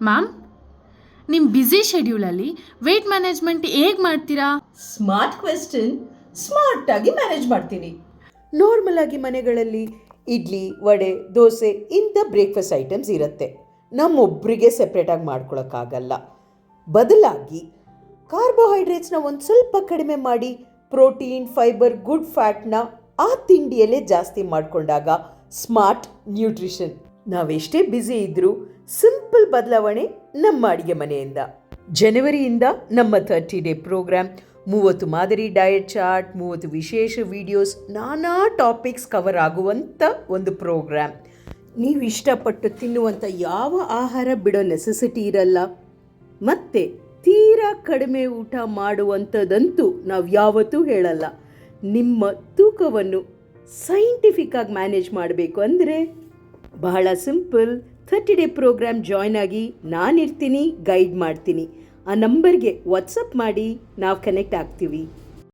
Ma'am ನಿಮ್ಮ busy ಶೆಡ್ಯೂಲಲ್ಲಿ weight management ಹೇಗೆ ಮಾಡ್ತೀರಾ? ಸ್ಮಾರ್ಟ್ ಕ್ವೆಶ್ಚನ್ ಸ್ಮಾರ್ಟ್ ಆಗಿ ಮ್ಯಾನೇಜ್ ಮಾಡ್ತೀನಿ. ನಾರ್ಮಲ್ ಆಗಿ ಮನೆಗಳಲ್ಲಿ ಇಡ್ಲಿ, ವಡೆ, ದೋಸೆ ಇಂಥ ಬ್ರೇಕ್ಫಾಸ್ಟ್ ಐಟಮ್ಸ್ ಇರುತ್ತೆ. ನಮ್ಮೊಬ್ಬರಿಗೆ ಸೆಪ್ರೇಟಾಗಿ ಮಾಡ್ಕೊಳಕ್ಕಾಗಲ್ಲ. ಬದಲಾಗಿ ಕಾರ್ಬೋಹೈಡ್ರೇಟ್ಸ್ನ ಒಂದು ಸ್ವಲ್ಪ ಕಡಿಮೆ ಮಾಡಿ ಪ್ರೋಟೀನ್ ಫೈಬರ್ ಗುಡ್ ಫ್ಯಾಟ್ನ ಆ ತಿಂಡಿಯಲ್ಲೇ ಜಾಸ್ತಿ ಮಾಡಿಕೊಂಡಾಗ ಸ್ಮಾರ್ಟ್ ನ್ಯೂಟ್ರಿಷನ್ ನಾವೆಷ್ಟೇ ಬ್ಯುಸಿ ಇದ್ದರೂ ಸಿಂಪಲ್ ಬದಲಾವಣೆ ನಮ್ಮ ಅಡಿಗೆ ಮನೆಯಿಂದ. ಜನವರಿಯಿಂದ ನಮ್ಮ ಥರ್ಟಿ ಡೇ ಪ್ರೋಗ್ರಾಮ್ ಮೂವತ್ತು ಮಾದರಿ ಡಯಟ್ ಚಾರ್ಟ್ ಮೂವತ್ತು ವಿಶೇಷ ವಿಡಿಯೋಸ್ ನಾನಾ ಟಾಪಿಕ್ಸ್ ಕವರ್ ಆಗುವಂಥ ಒಂದು ಪ್ರೋಗ್ರಾಮ್ ನೀವು ಇಷ್ಟಪಟ್ಟು ತಿನ್ನುವಂಥ ಯಾವ ಆಹಾರ ಬಿಡೋ ನೆಸೆಸಿಟಿ ಇರಲ್ಲ, ಮತ್ತೆ ತೀರಾ ಕಡಿಮೆ ಊಟ ಮಾಡುವಂಥದ್ದಂತೂ ನಾವು ಯಾವತ್ತೂ ಹೇಳಲ್ಲ. ನಿಮ್ಮ ತೂಕವನ್ನು ಸೈಂಟಿಫಿಕ್ ಆಗಿ ಮ್ಯಾನೇಜ್ ಮಾಡಬೇಕು ಅಂದರೆ ಬಹಳ simple thirty day program join ಆಗಿ ನಾನಿರ್ತೀನಿ, ಗೈಡ್ ಮಾಡ್ತೀನಿ. ಆ ನಂಬರ್ಗೆ ವಾಟ್ಸಪ್ ಮಾಡಿ ನಾವು ಕನೆಕ್ಟ್ ಆಗ್ತೀವಿ.